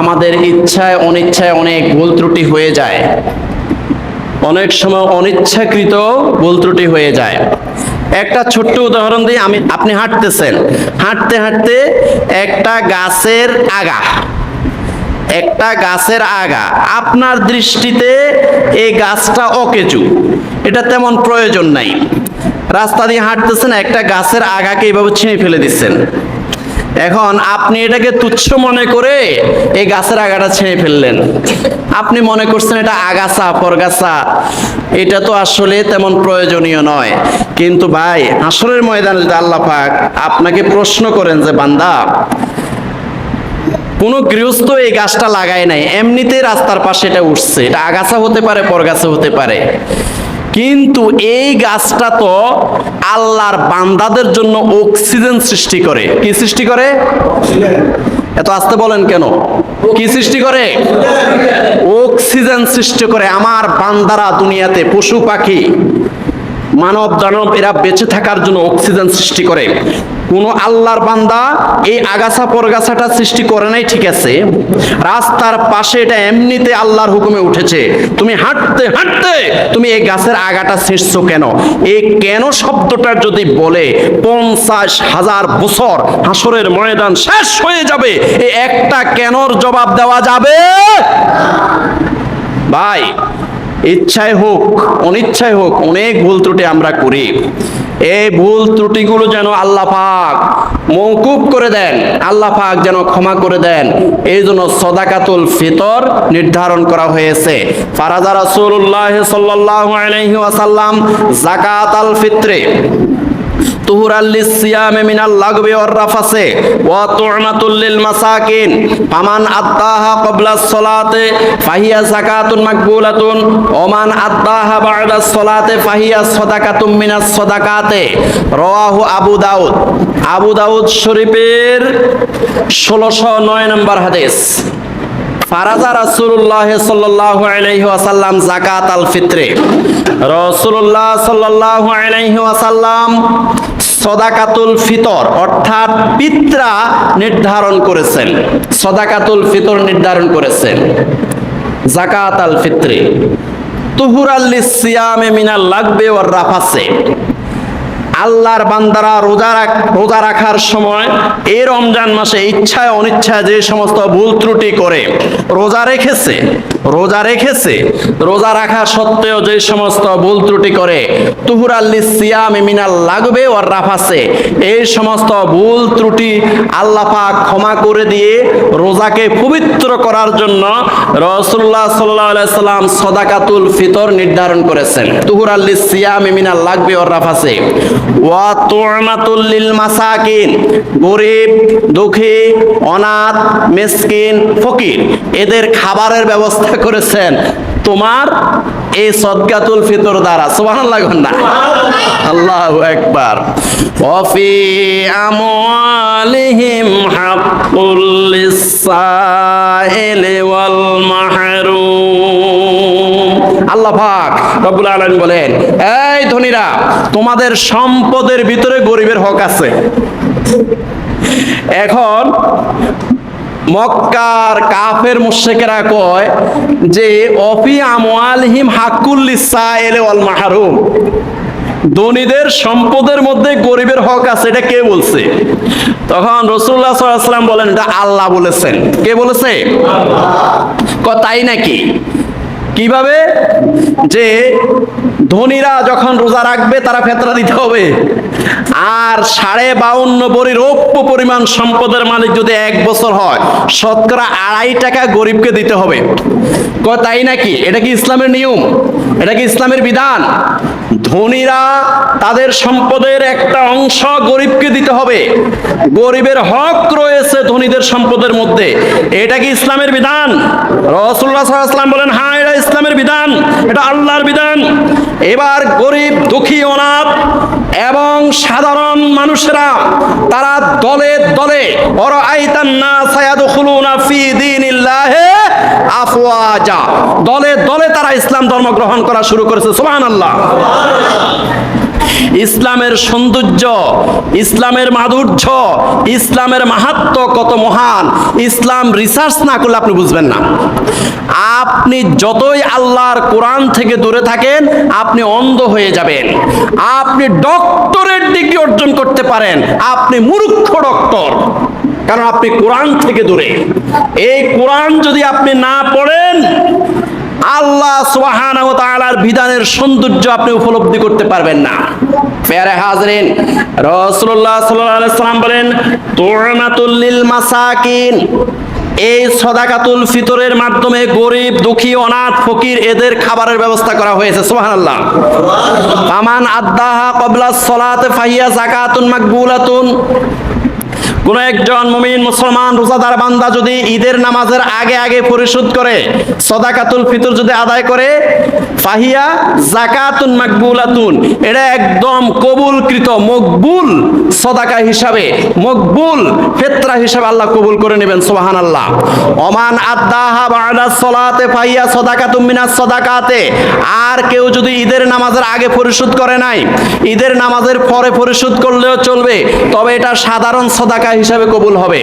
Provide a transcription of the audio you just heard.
আমাদের ইচ্ছায়, অনিচ্ছায় অনেক ভুল ত্রুটি হয়ে যায়। অনেক সময় অনিচ্ছাকৃত ভুল ত্রুটি হয়ে যায়। একটা ছোট্ট উদাহরণ দিই, আমি আপনি হাঁটতেছেন। হাঁটতে হাঁটতে একটা গাছের আগা। একটা গাছের আগা। আপনার দৃষ্টিতে এই গাছটা অকেচু এটা তেমন প্রয়োজন নাই। রাস্তা দিয়ে হাঁটতেছেন, একটা গাছের আগাকে এইভাবে ছিঁড়ে ফেলে দিচ্ছেন। এখন আপনি এটাকে তুচ্ছ মনে করে এই গাছের আগাটা ছেড়ে ফেললেন। আপনি মনে করছেন এটা আগাছা, পরগাছা। এটা তো আসলে তেমন প্রয়োজনীয় নয়। কিন্তু ভাই আসরের ময়দানে যদি আল্লাহ পাক আপনাকে প্রশ্ন করেন যে, বান্দা, কোনো গৃহস্থ এই গাছটা লাগায় নাই এমনিতে রাস্তার পাশে এটা উঠছে। এটা আগাছা হতে পারে, পরগাছা হতে পারে। কিন্তু এই গাছটা তো আল্লাহর বান্দাদের জন্য অক্সিজেন সৃষ্টি করে। কি সৃষ্টি করে? এত আসতে বলেন কেন? কি সৃষ্টি করে? অক্সিজেন সৃষ্টি করে। আমার বান্দারা দুনিয়াতে পশু পাখি মানব দানব এরা বেঁচে থাকার জন্য অক্সিজেন সৃষ্টি করে। কোন আল্লাহর বান্দা এই আগাছা পরগাছাটা সৃষ্টি করে নাই, ঠিক আছে? রাস্তার পাশে এটা এমনিতে আল্লাহর হুকুমে উঠেছে। তুমি হাঁটতে হাঁটতে তুমি এই গাছের আগাটা ছিঁড়ছো কেন? এই কেন শব্দটা যদি বলে, পঞ্চাশ হাজার বছর হাসরের ময়দান শেষ হয়ে যাবে, এই একটা কেনর জবাব দেওয়া যাবে? ভাই ইচ্ছায় হোক, অনিচ্ছায় হোক, অনেক ভুল ত্রুটি আমরা করি। এই ভুল ত্রুটিগুলো যেন আল্লাহ পাক মৌকুব করে দেন, আল্লাহ পাক যেন ক্ষমা করে দেন, এই জন্য সদাকাতুল ফিতর নির্ধারণ করা হয়েছে। ফারাজা রাসূলুল্লাহ সাল্লাল্লাহু আলাইহি ওয়াসাল্লাম জাকাত আল ফিত্রে তুহুরাল লিসিয়ামে মিনাল লাগবি ওয়ার রাফাসে ওয়া তু'মাতুল লিল মাসাকিন। ফামান আদ্দাহা ক্বাবলা সলাতে ফাহিয়া যাকাতুন মাকবুলাতুন। ওমান আদ্দাহা বা'দা সলাতে ফাহিয়া সাদাকাতুম মিনাস সাদাকাতে। রাওয়াহু আবু দাউদ। আবু দাউদ শরীফের 1609 নম্বর হাদিস। ফারাজা রাসূলুল্লাহ সাল্লাল্লাহু আলাইহি ওয়াসাল্লাম যাকাত আল ফিত্রে। রাসূলুল্লাহ সাল্লাল্লাহু আলাইহি ওয়াসাল্লাম সদাকাতুল ফিতর, অর্থাৎ পিত্রা নির্ধারণ করেছেন। সদাকাতুল ফিতর নির্ধারণ করেছেন। যাকাত আল ফিত্রে। তুহুরাল্লিস সিয়ামে মিনাল লাগবে ওয়ার রাফাসে। আল্লাহর বান্দারা রোজা রাখ, রোজা রাখার সময় এই রমজান মাসে ইচ্ছায় অনিচ্ছায় যে সমস্ত ভুল ত্রুটি করে রোজা রেখেছে রোজা রেখেছে। রোজা রাখা সত্ত্বেও যে সমস্ত ভুল ত্রুটি করে, তুহুরাল্লি সিয়াম মিনাল লাগবে ওর রাফাসে। এই সমস্ত ভুল ত্রুটি আল্লাহ পাক ক্ষমা করে দিয়ে রোজাকে পবিত্র করার জন্য রসুল্লাহ সাল্লাহ সাল্লাম সদাকাতুল ফিতর নির্ধারণ করেছেন। তুহুরাল্লি সিয়াম মিনাল লাগবে ওর রাফাসে। ওয়া মাসাকিন, গরিব, দুঃখী, অনাথ, মিসকিন, ফকির, এদের খাবারের ব্যবস্থা করেছেন, তোমার এই সদকাতুল ফিতর দ্বারা। সুবহানাল্লাহ না। আল্লাহু আকবার। ওয়াফি আমওয়ালিহিম হাক্কুল লিসাইলি ওয়াল মাহরুম। আল্লাহ পাক রব্বুল আলামিন বলেন, এই ধনীরা, তোমাদের সম্পদের ভিতরে গরিবের হক আছে। এখন মক্কার কাফের মুশেকেরা কয় যে অফি আমওয়ালহিম হাকুল্লিসা এলে ওয়াল মাহরুম। ধনীদের সম্পদের মধ্যে গরিবের হক আছে এটা কে বলছে? তখন রসুল্লাহ সাল্লাম বলেন এটা আল্লাহ বলেছেন। কে বলেছে? তাই নাকি? কীভাবে? যে ধনীরা যখন রোজা রাখবে, তারা ফেতরা দিতে হবে। আর সাড়ে বাউন্ন বড়ি রৌপ্য পরিমাণ সম্পদের মালিক যদি এক বছর হয়, শতকরা আড়াই টাকা গরিবকে দিতে হবে। তাই নাকি? এটা কি ইসলামের নিয়ম? এটা কি ইসলামের বিধান? ধনীরা তাদের সম্পদের একটা অংশ গরিবকে দিতে হবে। গরিবের হক রয়েছে ধনীদের সম্পদের মধ্যে। এটা কি ইসলামের বিধান? রসুল্লাহ বলেন হ্যাঁ এটা ইসলামের বিধান, এটা আল্লাহর বিধান। এবার গরিব, দুঃখী, অনাথ এবং সাধারণ মানুষেরা, তারা দলে দলে আফওয়াজা। দলে দলে তারা ইসলাম ধর্ম গ্রহণ করা শুরু করেছে, সুবহানাল্লাহ। ইসলামের সৌন্দর্য, ইসলামের মাধুর্য, ইসলামের মাহাত্ম কত মহান, ইসলাম রিসার্চ না করলে আপনি বুঝবেন না। আপনি যতই আল্লাহর কোরআন থেকে দূরে থাকেন, আপনি অন্ধ হয়ে যাবেন। আপনি ডক্টরের ডিগ্রি অর্জন করতে পারেন, আপনি মূর্খ ডক্টর কারণ আপনি কোরআন থেকে দূরে। এই কোরআন যদি আপনি না পড়েন, আল্লাহ তাআলার বিধানের সৌন্দর্য আপনি উপলব্ধি করতে পারবেন না। ফেরে হাজরিন রসুল্লাহ সাল্লাম বলেন তোরমাতুল্লিল মাসাকিন এই সদাকাতুল ফিতরের মাধ্যমে গরিব দুঃখী অনাথ ফকির এদের খাবারের ব্যবস্থা করা হয়েছে। সুবহানাল্লাহ। আমান আদ্দাহা কবলা সলাতে ফাহিয়া জাকাতুন মাকবুলাতুন। কোন একজন মুমিন মুসলমান রোজাদার বান্দা যদি ঈদের নামাজের আগে আগে পরিশোধ করে, সদাকাতুল ফিতর যদি আদায় করে, ফাহিয়া জাকাতুন মাকবুলাতুন, এটা একদম কবুলকৃত, মকবুল সদাকা হিসাবে, মকবুল ফেতরা হিসাবে আল্লাহ কবুল করে নেবেন সুবাহান আল্লাহ ওমান আদাহা বাদা সলাতে ফাহিয়া সদাকাতুম মিনাস সদাকাতে, আর কেউ যদি ঈদের নামাজের আগে পরিশোধ করে নাই, ঈদের নামাজের পরে পরিশোধ করলেও চলবে, তবে এটা সাধারণ সদাকা হিসাবে কবুল হবে।